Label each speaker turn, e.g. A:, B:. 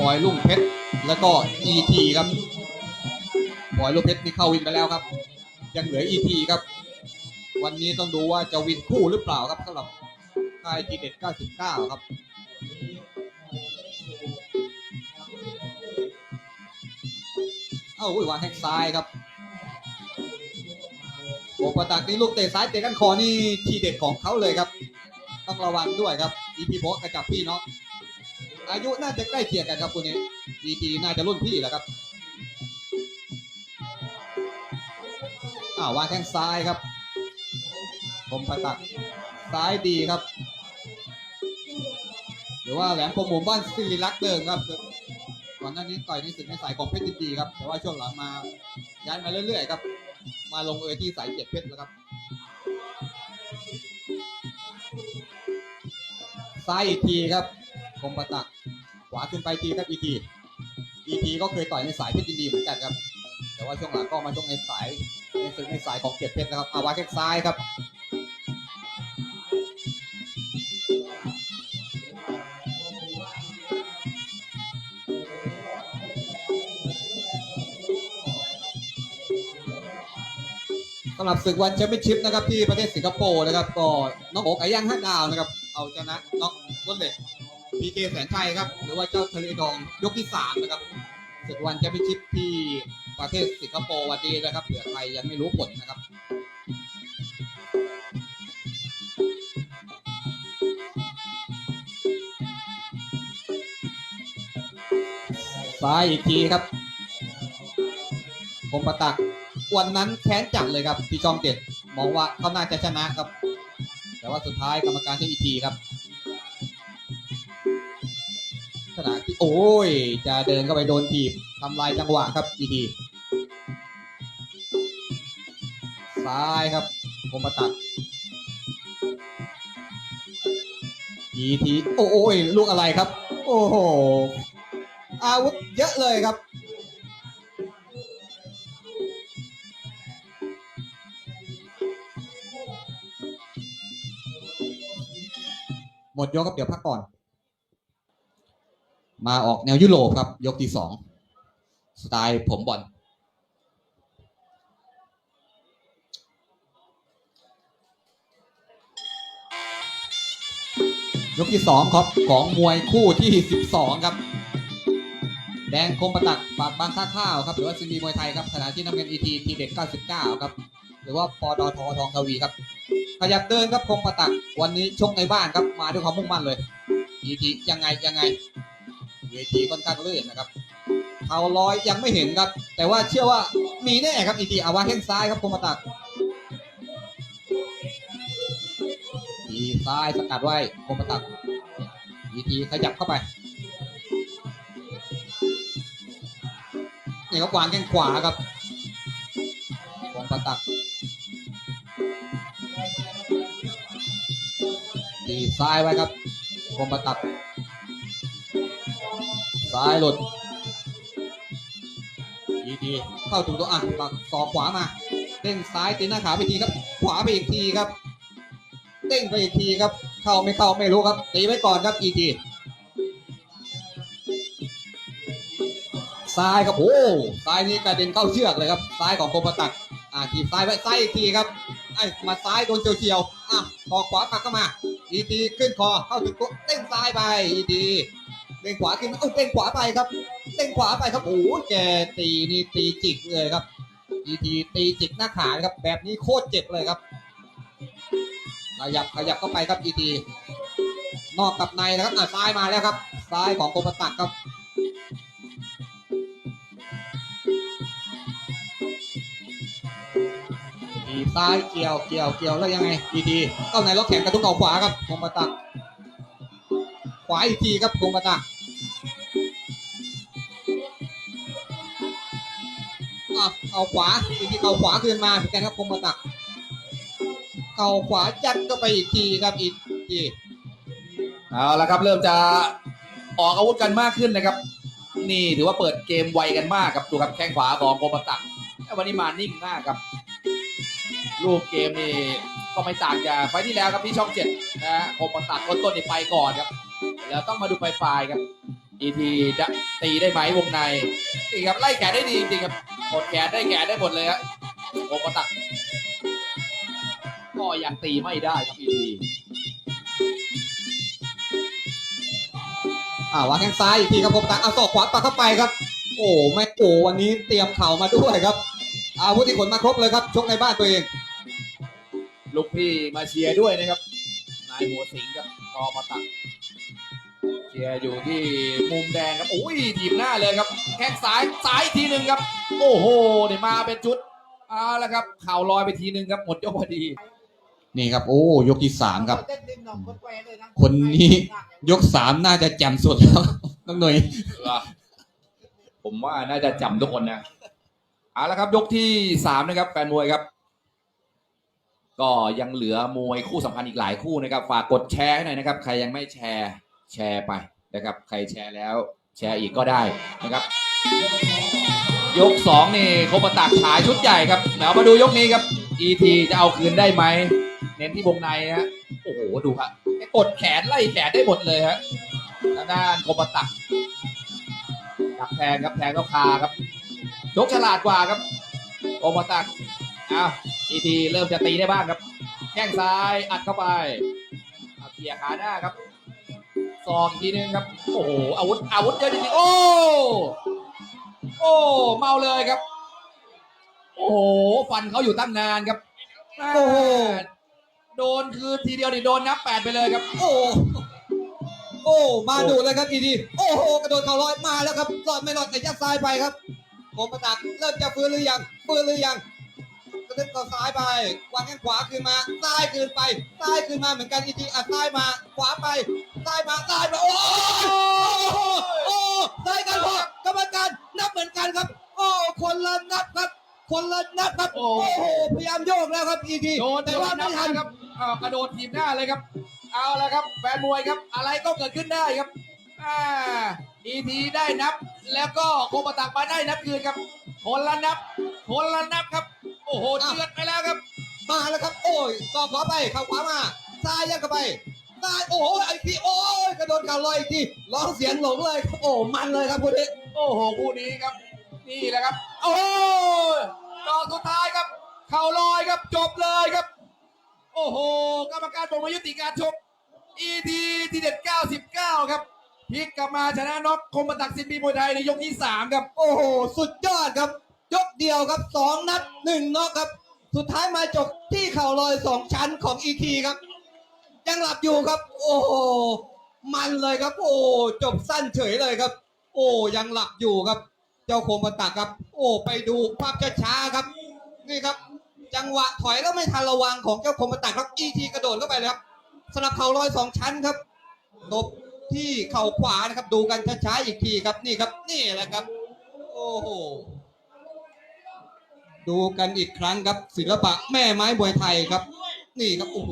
A: บอยลุ่งเพชรแล้วก็ ET ครับบอยลุ่งเพชรนี่เข้าวินไปแล้วครับ ยังเหลือ ET ครับ วันนี้ต้องดูว่าจะวินคู่หรือเปล่าครับสำหรับค่ายทีเด็ด 99 ครับเอ้าอุ้ยวางแข้งซ้ายครับโอปตักนี่ลูกเตะซ้ายเตะกันคอนี่ทีเด็ดของเขาเลยครับ ต้องระวังด้วยครับ EP โบกระจับพี่เน้อง อายุน่าจะใกล้เคียงกันครับคุณนี้ EP น่าจะรุ่นพี่แหละครับอ้าววางแข้งซ้ายครับผมประตักซ้ายดีครับ หรือว่าแหลมคมหมู่บ้านศิริลักษ์เดิมครับก่อนหน้านี้ต่อยในศึกในสายของเพชรดีครับ แต่ว่าช่วงหลังมาย้ายมาเรื่อยๆครับ มาลงเอยที่สายเจ็ดเพชรแล้วครับซ้ายอีกทีครับคมประตัก ขวาขึ้นไปทีครับอีทีอีทีก็เคยต่อยในสายเพชรยินดีเหมือนกันครับ แต่ว่าช่วงหลังก็มาชกในสายในศึกในสายของเจ็ดเพชรนะครับอาวาแข้งซ้ายครับสำหรับศึกวันแชมเปี้ยนชิพนะครับที่ประเทศสิงคโปร์นะครับก็น้องโอ๋ไก่ย่างห้าดาวนะครับ เอาชนะน็อกต้นเหล็ก พีเคแสนชัยครับ หรือว่าเจ้าทะเลดองยกที่สามนะครับศึกวันแชมเปี้ยนชิพที่ประเทศสิงคโปร์วันนี้นะครับเผื่อใครยังไม่รู้ผลนะครับซ้ายอีกทีครับคมประตักวันนั้นแค้นจัดเลยครับที่จอมเจ็ดมองว่าเขาน่าจะชนะครับ แต่ว่าสุดท้ายกรรมการใช้อีทีครับ ณะที่โอ้ย จะเดินเข้าไปโดนทีบทำลายจังหวะครับอีทีซ้ายครับคมตักอีทีโอ้ยลูกอะไรครับ โอ้โหอาวุธเยอะเลยครับหมดยกครับเดี๋ยวพักก่อน มาออกแนวยุโรปครับ ยกที่สองสไตล์ผมบอลยกที่สองครับของมวยคู่ที่สิบสองครับ แดงคมประตักปากบางท่าข้าวครับ หรือว่าซีมีมวยไทยครับขณะที่น้ำเงินอีทีทีเด็ก99ครับ หรือว่าปอดอทอทองทวีครับขยับเดินครับคมประตักวันนี้ชกในบ้านครับมาด้วยความมุ่งมั่นเลยอีทียังไงยังไง เวทีค่อนข้างลื่นนะครับเท้าลอยยังไม่เห็นครับ แต่ว่าเชื่อว่ามีแน่ครับอีทีอาวาแข้งซ้ายครับคมประตักทีซ้ายสกัดไว้คมประตักอีทีขยับเข้าไปนี่ครับวางแข้งขวาครับของประตักตีซ้ายไว้ครับคมประตัก ซ้ายหลุด ดีดีเข้าถึงตัวอะปักศอกขวามาเด้งซ้ายตีหน้าขาไปทีครับ ขวาไปอีกทีครับเด้งไปอีกทีครับ เข้าไม่เข้าไม่รู้ครับ ตีไว้ก่อนครับอีทีซ้ายครับโอ้ซ้ายนี้กระเด็นเข้าเชือกเลยครับซ้ายของโคมประตักอ่าทีซ้ายไว้ซ้ายอีกทีครับไอ้มาซ้ายโดนเฉียวๆอะคอขวาปักเข้ามา อีทีขึ้นคอเข้าถึงตัวเต้นซ้ายไปอีที เด้งขวาขึ้นเอ้ยเด้งขวาไปครับเด้งขวาไปครับโอ้โหแกตีนี่ตีจิกเลยครับอีทีตีจิกหน้าขาครับ แบบนี้โคตรเจ็บเลยครับ ขยับขยับเข้าไปครับอีทีนอกกับในนะครับอะซ้ายมาแล้วครับ ซ้ายของคมปะตักครับทีซ้ายเกี่ยวเกี่ยวเกี่ยวแล้วยังไงดีดีเข้าในล็อกแขนกระทุ้งเข่าขวาครับคงปะตักขวาอีกทีครับคงปะตัก อะเอาขวาอีกทีเข่าขวาคืนมาเหมือนกันครับคงประตัก เข่าขวายัดก็ไปอีกทีครับอีกที
B: เอาละครับ เริ่มจะออกอาวุธกันมากขึ้นนะครับ นี่ถือว่าเปิดเกมไวกันมากครับดูครับแข้งขวาของโกมตักวันนี้มานิ่งมากครับลูกเกมนี่ก็ไม่ต่างจากไฟที่แล้วครับที่ช่องเจ็ดนะฮะโกมตักต้นต้นนี่ไปก่อนครับ แล้วต้องมาดูปลายๆครับอีทีจะตีได้ไหมวงในนี่ครับไล่แขนได้ดีจริงครับ กดแขนได้แขนได้หมดเลยฮะโอปตัก ก็ยังตีไม่ได้ครับอีที
A: อ่าวางแข้งซ้ายอีกทีครับคมตักเอาศอกขวาปักเข้าไปครับ โอ้ไม่โอ้วันนี้เตรียมเข่ามาด้วยครับ อาวุธที่ขนมาครบเลยครับชกในบ้านตัวเอง
B: ลูกพี่มาเชียร์ด้วยนะครับ นายหัวสิงครับกอมาตัก เชียร์อยู่ที่มุมแดงครับโอ้ยทีมหน้าเลยครับ แข้งซ้ายซ้ายทีหนึ่งครับ โอ้โหเดี๋ยวมาเป็นชุดเอาละครับเข่าลอยไปทีหนึ่งครับหมดยกพอดี
A: นี่ครับ โอ้ยกที่สามครับ คนนี้ยกสามน่าจะแจ่มสุดแล้วน้องหน่อย
B: ผมว่าน่าจะจำทุกคนนะเอาละครับ ยกที่สามนะครับแฟนมวยครับ ก็ยังเหลือมวยคู่สำคัญอีกหลายคู่นะครับ ฝากกดแชร์ให้หน่อยนะครับ ใครยังไม่แชร์ แชร์ไปนะครับ ใครแชร์แล้วแชร์อีกก็ได้นะครับ ยกสองนี่โคบตักฉายชุดใหญ่ครับเดี๋ยวมาดูยกนี้ครับ ET จะเอาคืนได้ไหม เน้นที่วงในฮะโอ้โห ดูครับกดแขนไล่แขนได้หมดเลยฮะทางด้านโคบตักดักแทงครับแทงเข้าคาครับยกฉลาดกว่าครับโอมตักอ้าวอีทีเริ่มจะตีได้บ้างครับ แข้งซ้ายอัดเข้าไปเอาเขี่ยขาหน้าครับ องอีกทีนึงครับ โอ้โหอาวุธอาวุธเยอะจริงๆโอ้ โอ้เมาเลยครับ โอ้โหฟันเขาอยู่ตั้งนานครับ
A: โอ้โห
B: โดนคือทีเดียวนี่โดนนับแปดไปเลยครับ
A: โอ้โอ้มาดูเลยครับอีทีโอ้โหกระโดดเข่าลอยมาแล้วครับรอดไม่รอดแต่ยัดซ้ายไปครับคมประตักเริ่มจะฟื้นหรือยังฟื้นหรือยังกระดึ๊บเข่าซ้ายไปวางแข้งขวาคืนมาซ้ายคืนไปซ้ายคืนมาเหมือนกันอีทีอะซ้ายมาขวาไป ซ้ายมาซ้ายมาโอ้โหโอ้ซ้ายกันพอกรรมการนับเหมือนกันครับ โอ้คนละนับครับ คนละนับครับ
B: โอ้
A: โอ้โหพยายามโยกแล้วครับอีที
B: โดน
A: แต่
B: แต่
A: ว่า
B: ว่า
A: ไม่
B: ไม่
A: ทั
B: ทั
A: น
B: นครับอ่ากระโดดทีมหน้าเลยครับ เอาละครับแฟนมวยครับ อะไรก็เกิดขึ้นได้ครับอ่าอีทีได้นับ แล้วก็โคมตักมาได้นับคืนครับคนละนับคนละนับครับ โอ้โหเดือดไปแล้วครับ
A: มาแล้วครับ โอ้ยสอบขวาไปเข่าขวามาซ้ายยัดเข้าไป ซ้ายโอ้โหไอ้ทีโอ้ยกระโดดเข่าลอยอีกทีร้องเสียงหลงเลยโอ้มันเลยครับคุณเอก
B: โอ้โหคู่นี้ครับ นี่แหละครับ โอ้โหดอกสุดท้ายครับ เข่าลอยครับจบเลยครับ โอ้โหกรรมการบอกมายุติการชก ET ทีเด็ด99 ครับพลิกกลับมาชนะน็อกคมบัตักสินปีมวยไทยในยกที่ 3 ครับ
A: โอ้โห สุดยอดครับ ยกเดียวครับสองนัดหนึ่งน็อกครับ สุดท้ายมาจบที่เข่าลอยสองชั้นของอีทีครับ ยังหลับอยู่ครับ โอ้โหมันเลยครับ โอ้จบสั้นเฉยเลยครับ โอ้ยังหลับอยู่ครับ เจ้าโคมบัตักครับ โอ้ไปดูภาพช้าๆครับ นี่ครับ จังหวะถอยแล้วไม่ทันระวังของเจ้าโคมบัตักครับอีทีกระโดดเข้าไปเลยครับสลับเข่าลอยสองชั้นครับตบที่เข่าขวานะครับ ดูกันช้าๆอีกทีครับนี่ครับ นี่แหละครับ โอ้โหดูกันอีกครั้งครับศิลปะแม่ไม้มวยไทยครับ นี่ครับโอ้โห